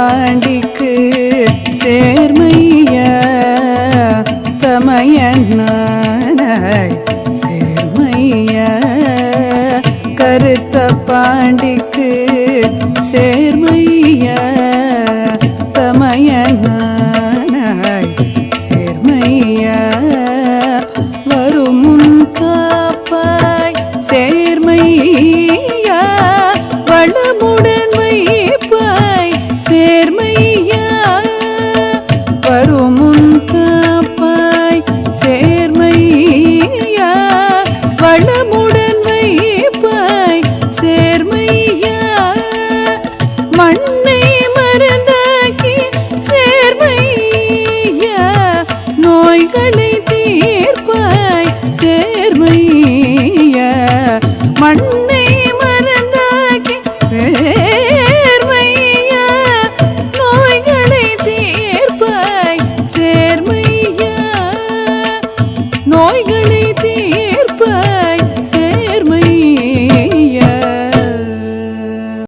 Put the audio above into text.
பாண்டிக்கு சேர்மைய தமையனாய் சேர்மைய கருத்த பாண்டிக்கு சேர்மைய தமையனாய் நோய்களை தீர்ப்பாய் சேர்மைய மண்ணை மறந்தாக்கி சேர்மையா நோய்களை தீர்ப்பாய் சேர்மையா நோய்கள்